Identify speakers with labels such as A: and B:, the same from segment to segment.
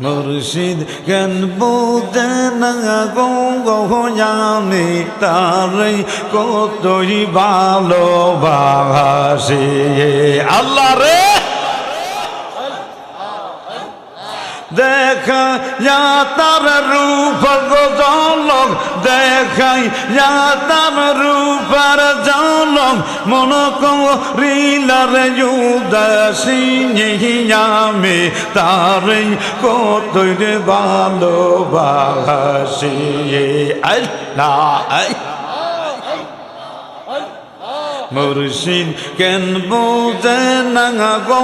A: মুর্শিদ কেন বুঝে না জানি তারে কতই ভালোবাসে। আল্লাহ রে! দেখা যা তার রূপ জলক দেখাই যা তার রূপের জলক মন করিলার যুদাসি আমি তারে কতই রে ভালোবাসি। আল্লাহ। মুর্শিদ কেন বোঝে না গো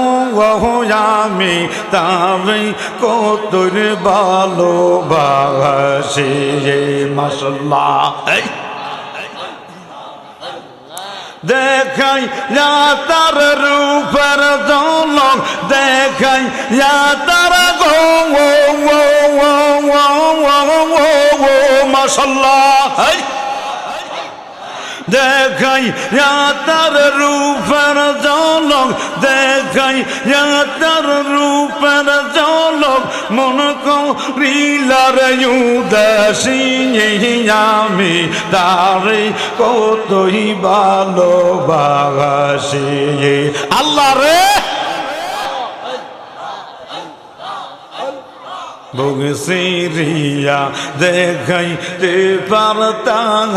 A: আমি তারে কতর ভালোবাসি। মাসাল্লাহ দেখাই যা তার রূপের জলক দেখাই যা তার গো দেখাই তার রূপের জলক দেখাই তার রূপের মন করিলার উদাসী আমি তারে কতই ভালোবাসি। আল্লাহ রে! বুগসিরিয়া দেখাইতে পারতাম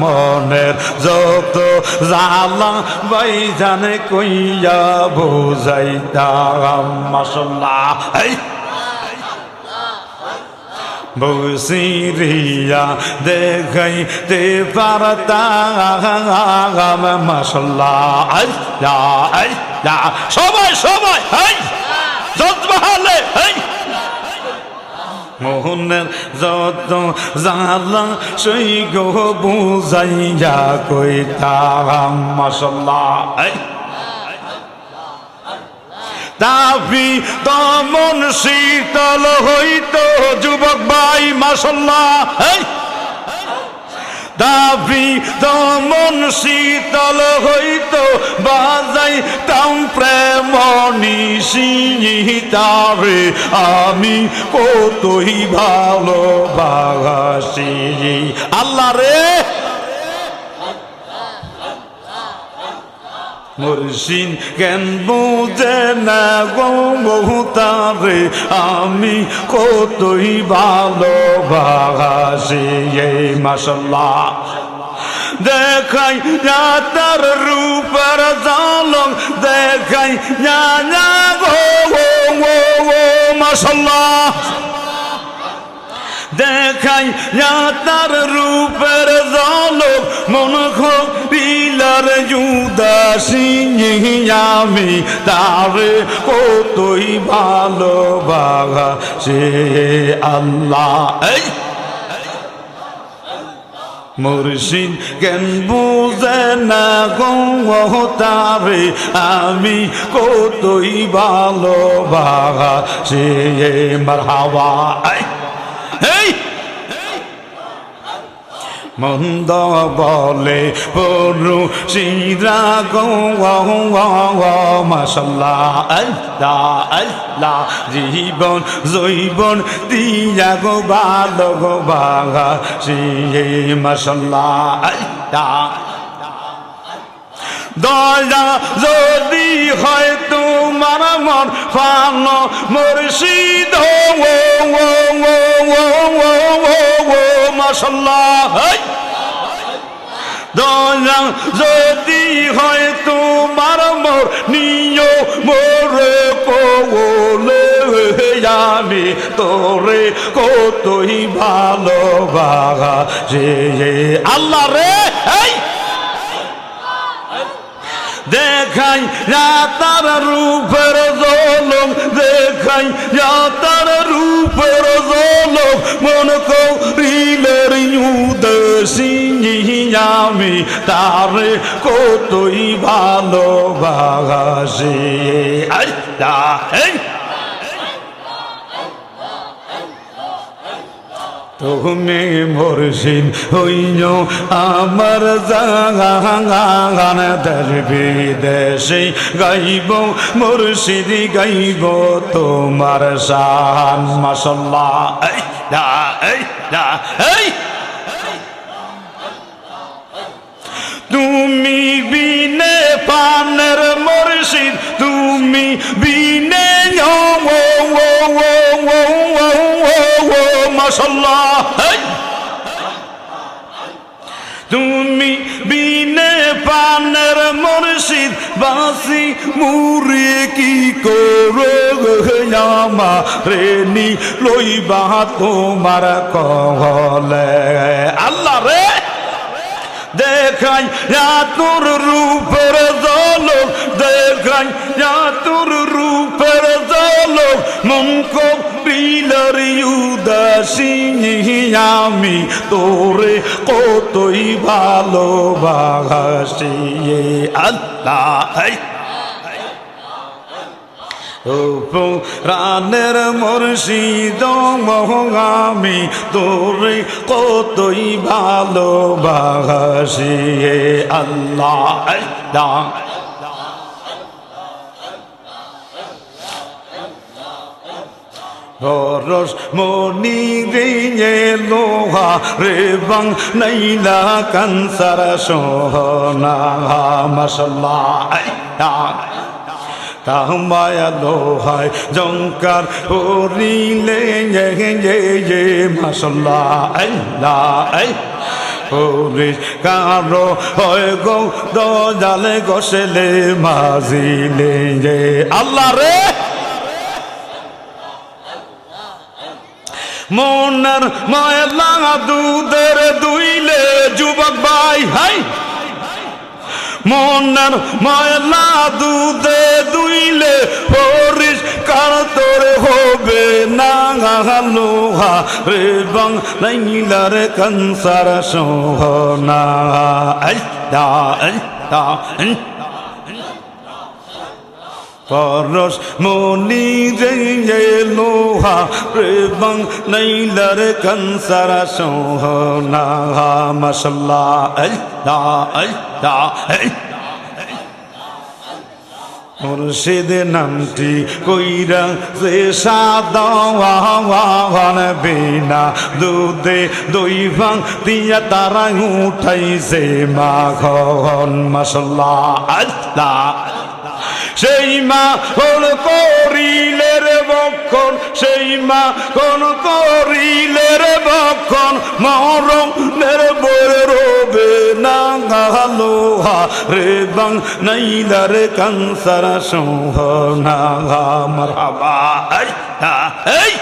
A: মনের যত জালা বাই জানে কইয়া বুঝাইতাম মাসাল্লাহ এই বসিরিয়া দেখাইতে পারতাম আল্লাহ সবাই সবাই এই জজবাহালে এই মোহনের যত জালা সেই গো বুঝাইয়া কইতাম এই। তাপি তমন শীতল হইতো, যুবক ভাই এই। দাবি দমন শীতল হইতো বাজাই তাম প্রেম নিশিতারে আমি কতই ভালোবাসি। আল্লাহ রে! মুর্শিদ কেন বুঝে না গো বহুতারে, আমি কতই ভালোবাসি এই মাসাল্লাহ দেখাই যা তার রূপের জালক দেখাই যা যা গো মাসাল্লাহ দেখাই যা তার রূপের জলক মন খবিলার জুদাসি আমি তারে কতই ভালোবাসা সে আল্লাহ। মুর্শিদ কেন বুঝে না গো আমি কতই ভালোবাসা সে মারহাবা। এই! এই! মন্দ বলে পড়ু শিরা গো মাসাল্লাহ আল্লাহ আল্লাহ, জীবন, জৈবন, দিয়া গো, বাল গো বাঘা সে মাসাল্লাহ আল্লাহ দয়া যদি হয় তোমার মন ফান, মুর্শিদ মশাল্লাহ দয়া যদি হয় তোমার মোর নিয় মোরে আমি তোরে কতই ভালোবাসা যে, আল্লাহ রে। দেখাই তার রূপের জলম, দেখাই তার রূপের জলম। মন করিলের আমি, তারে কতই ভালোবাসি। আল্লাহ তুমি মুর্শিদ হইল আমার জাগান দেশ বিদেশে গাইব, মুর্শিদ গাইব তোমার শান মাসাল্লাহ এই দা এই দা এই। তুমি বিনে পানের মুর্শিদ, তুমি বিনে মাশাল্লাহ! তুমি বিনে পানের মুর্শিদ, বাসি মুরে কি করো আমা রে নি লইবা তোমার কহলে রে দেখাই তোর রূপের জলক, দেখাই তোর রূপের জলক। মন কপিলার উদাসী আমি, তোরে কতই ভালোবাসি? আল্লাহ রানের মুর্শিদ মহামি তোরে কতই ভালোবাসি আল্লাহ আল্লাহ। রস মনি রে লোহা রে বাং নাইলা কানসার সোহনা। মশলা কামায়া লোহায় জঙ্কার হরিলে মশলা আল্লাহ পুলিশ কারও হয় গো দজালে গসলে মাজিলে যে আল্লাহ রে। মনের ময়লা দুধের দুইলে যুবক ভাই, হাই। মনের ময়লা দুধে দুইলে হরিশ, কার তোরে হবে না? লোহা রে বং লাইলার কনসার সোহনা। আল্লাহ আল্লাহ। পরশ মনি লোহা রেবং নৈলর কনসার সোহনা। মশলা মুর্শিদ নামটি কইরা সে সাদাওয়ান বিনা দুধে দই ভাং দিয়া তারা উঠাইছে মাখন। মশলা আল্লাহ। সেই মা কোন করিলের বক্ষণ, সেই মা কোন করিলের বক্ষণ মরম নের রবে না গালোহা রে বাং নাই রে কানসার সোহনা মারহাবা এই।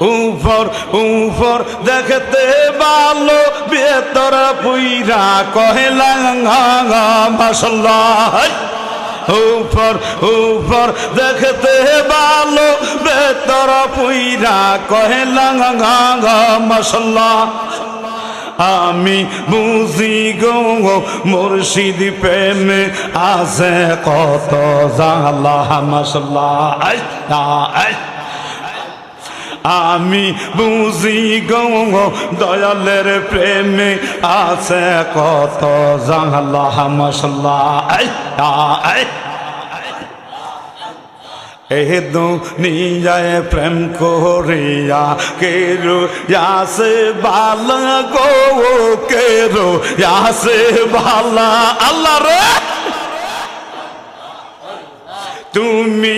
A: উপর উপর দেখতে ভালো বেতর পুইরা কহেলা মশলা উপর উপর দেখতে ভালো বেতর পুইরা কহেলা মশলা আমি বুঝি গো, মুর্শিদ প্রেমে আছে কত জালা মশলা আল্লাহ আল্লাহ আমি বুঝি গো, দয়ালের প্রেমে আছে কত জানলা মশলা এ দুনিয়ায় প্রেম করিয়া কেরো ইয়াসে বালা গো কেরো ইয়াসে বালা। আল্লাহ রে! তুমি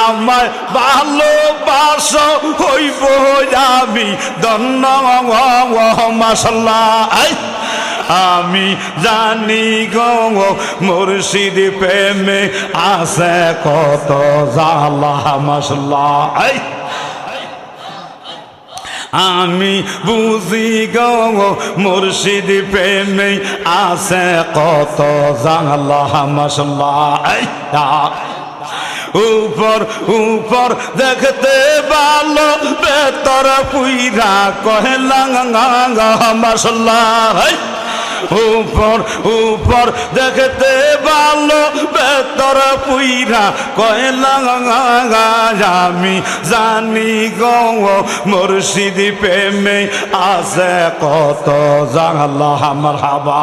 A: আমায় ভালোবাসো, হইব আমি দন্ন মশলা আমি জানি গো, মুর্শিদ প্রেমে আছে কত জালা মশলা আমি বুঝি গো, মুর্শিদ প্রেমে আছে কত জালা মশলা উপর উপর দেখতে ভালো, বেতর পুইরা কহেলা মশলা উপর উপর দেখতে ভালো ভেতর পুইরা কয়লা আমি জানি গো, মুর্শিদি প্রেমে আছে কত জানলা, আমার হাবা।